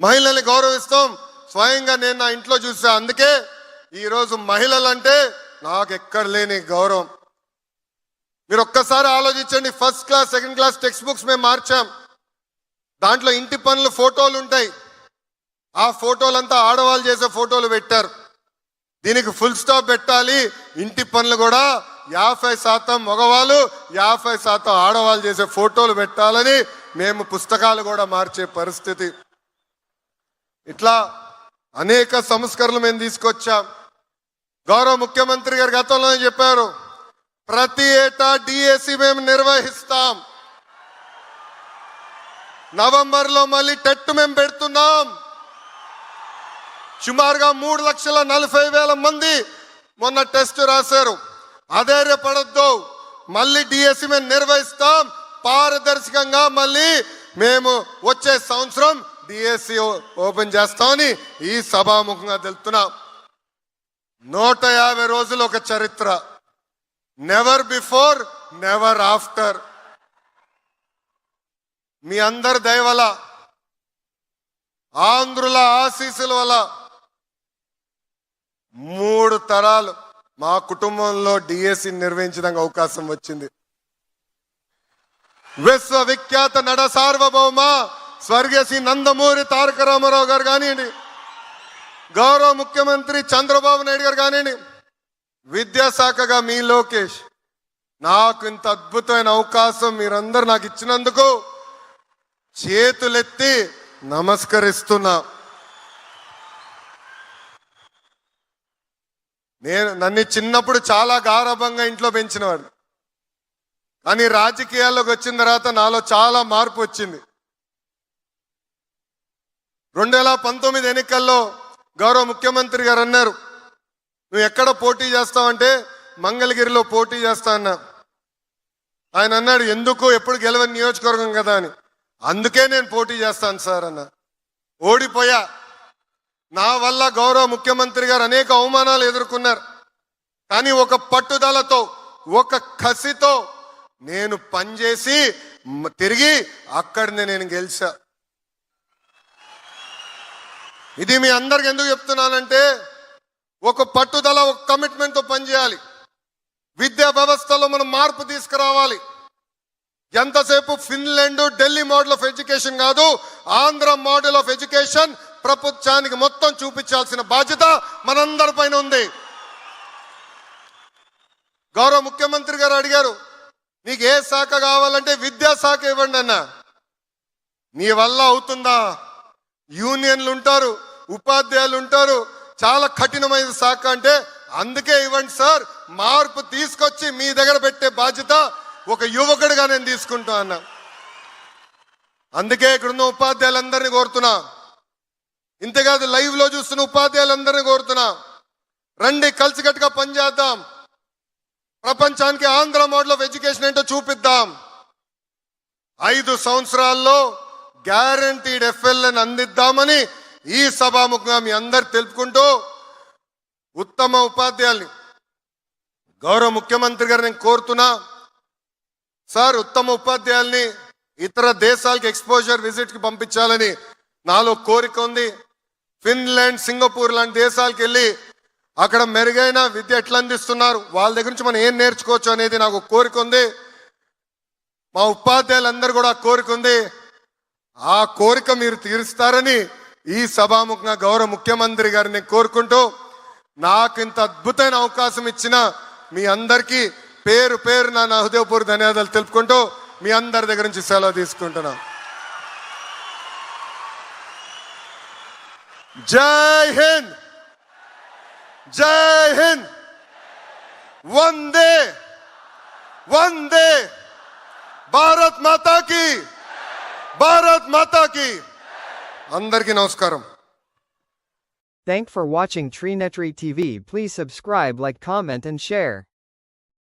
మహిళల్ని గౌరవిస్తాం. స్వయంగా నేను నా ఇంట్లో చూసా. అందుకే ఈరోజు మహిళలంటే నాకు ఎక్కడ లేని గౌరవం. మీరు ఒక్కసారి ఆలోచించండి. First class second class text books మేము మార్చాం. దాంట్లో ఇంటి పనులు ఫోటోలు ఉంటాయి. ఆ ఫోటోలంతా ఆడవాళ్ళు చేసే ఫోటోలు పెట్టారు. దీనికి ఫుల్ స్టాప్ పెట్టాలి. ఇంటి పనులు కూడా యాభై శాతం మగవాళ్ళు యాభై శాతం ఆడవాళ్ళు చేసే ఫోటోలు పెట్టాలని మేము పుస్తకాలు కూడా మార్చే పరిస్థితి. ఇట్లా అనేక సంస్కరణలు మేము తీసుకొచ్చాం. గౌరవ ముఖ్యమంత్రి గారు గతంలోనే చెప్పారు ప్రతి ఏటా డిఎస్సి మేము నిర్వహిస్తాం. నవంబర్లో మళ్ళీ టెట్ మేము పెడుతున్నాం. సుమారుగా మూడు లక్షల నలభై వేల మంది మొన్న టెస్ట్ రాశారు. అధైర్యపడద్దు. మళ్ళీ డిఎస్సి మేము నిర్వహిస్తాం. పారదర్శకంగా మళ్ళీ మేము వచ్చే సంవత్సరం డిఎస్సి ఓపెన్ చేస్తామని ఈ సభాముఖంగా తెలుపుతున్నాం. నూట యాభై రోజులు ఒక చరిత్ర. నెవర్ బిఫోర్ నెవర్ ఆఫ్టర్ మీ అందరి దయవల ఆంధ్రుల ఆశీస్సుల వల్ల మూడు తరాలు మా కుటుంబంలో డిఎస్సి నిర్వహించడానికి అవకాశం వచ్చింది. విశ్వవిఖ్యాత నడ సార్వభౌమ స్వర్గీయ శ్రీ నందమూరి తారక రామారావు గారు కానివ్వండి గౌరవ ముఖ్యమంత్రి చంద్రబాబు నాయుడు గారు కానివ్వండి విద్యాశాఖగా మీ లోకేష్ నాకు ఇంత అద్భుతమైన అవకాశం మీరందరూ నాకు ఇచ్చినందుకు చేతులెత్తి నమస్కరిస్తున్నా. నేను నన్ను చిన్నప్పుడు చాలా గారభంగా ఇంట్లో పెంచినవాడు. కానీ రాజకీయాల్లోకి వచ్చిన తర్వాత నాలో చాలా మార్పు వచ్చింది. రెండు వేల పంతొమ్మిది ఎన్నికల్లో గౌరవ ముఖ్యమంత్రి గారు అన్నారు నువ్వు ఎక్కడ పోటీ చేస్తావంటే మంగళగిరిలో పోటీ చేస్తా అన్నా ఆయన అన్నాడు ఎందుకు? ఎప్పుడు గెలవని నియోజకవర్గం కదా అని. అందుకే నేను పోటీ చేస్తాను సార్ అన్న ఓడిపోయా. నా వల్ల గౌరవ ముఖ్యమంత్రి గారు అనేక అవమానాలు ఎదుర్కొన్నారు. కానీ ఒక పట్టుదలతో ఒక కసితో నేను పనిచేసి తిరిగి అక్కడిని నేను గెలిచా. ఇది మీ అందరికి ఎందుకు చెప్తున్నానంటే ఒక పట్టుదల ఒక కమిట్మెంట్తో పనిచేయాలి. విద్యా వ్యవస్థలో మనం మార్పు తీసుకురావాలి. ఎంతసేపు Finland Delhi model of education కాదు ఆంధ్ర మోడల్ ఆఫ్ ఎడ్యుకేషన్ ప్రపంచానికి మొత్తం చూపించాల్సిన బాధ్యత మనందరిపైన ఉంది. గౌరవ ముఖ్యమంత్రి గారు అడిగారు నీకు ఏ శాఖ కావాలంటే విద్యా శాఖ ఇవ్వండి అన్న. నీ వల్ల అవుతుందా? యూనియన్లు ఉంటారు ఉపాధ్యాయులు ఉంటారు చాలా కఠినమైన శాఖ అంటే అందుకే ఇవ్వండి సార్ మార్పు తీసుకొచ్చి మీ దగ్గర పెట్టే బాధ్యత ఒక యువకుడిగా నేను తీసుకుంటా అన్నా. అందుకే ఇక్కడున్న ఉపాధ్యాయులందరినీ కోరుతున్నా. ఇంతేకాదు లైవ్లో చూస్తున్న ఉపాధ్యాయులందరినీ కోరుతున్నా. రండి కలిసికట్టుగా పనిచేద్దాం. ప్రపంచానికి ఆంధ్ర మోడల్ ఆఫ్ ఎడ్యుకేషన్ ఏంటో చూపిద్దాం. ఐదు సంవత్సరాల్లో గ్యారంటీడ్ ఎఫ్ఎల్ఎన్ అందిద్దామని ఈ సభాముఖంగా మీ అందరు తెలుపుకుంటూ ఉత్తమ ఉపాధ్యాయుల్ని గౌరవ ముఖ్యమంత్రి గారు నేను కోరుతున్నా. సార్ ఉత్తమ ఉపాధ్యాయుల్ని ఇతర దేశాలకు ఎక్స్పోజర్ విజిట్కి పంపించాలని నాలో కోరిక ఉంది. ఫిన్లాండ్ సింగపూర్ లాంటి దేశాలకు వెళ్ళి అక్కడ మెరుగైన విద్య ఎట్లా అందిస్తున్నారు? వాళ్ళ దగ్గర నుంచి మనం ఏం నేర్చుకోవచ్చు అనేది నాకు కోరిక ఉంది. మా ఉపాధ్యాయులందరూ కూడా కోరిక ఉంది. ఆ కోరిక మీరు తీరుస్తారని ఈ సభాముఖంగా గౌరవ ముఖ్యమంత్రి గారిని కోరుకుంటూ నాకు ఇంత అద్భుతమైన అవకాశం ఇచ్చిన మీ అందరికీ పేరు పేరు నా హృదయపూర్వ ధన్యవాదాలు తెలుపుకుంటూ మీ అందరి దగ్గర నుంచి సెలవు తీసుకుంటున్నా. జై హింద్! జై హింద్! వందే! వందే! భారత్ మాతాకి! భారత్ మాతాకి అందరికీ నమస్కారం Thank for watching Treenetry TV. Please subscribe, like, comment and share.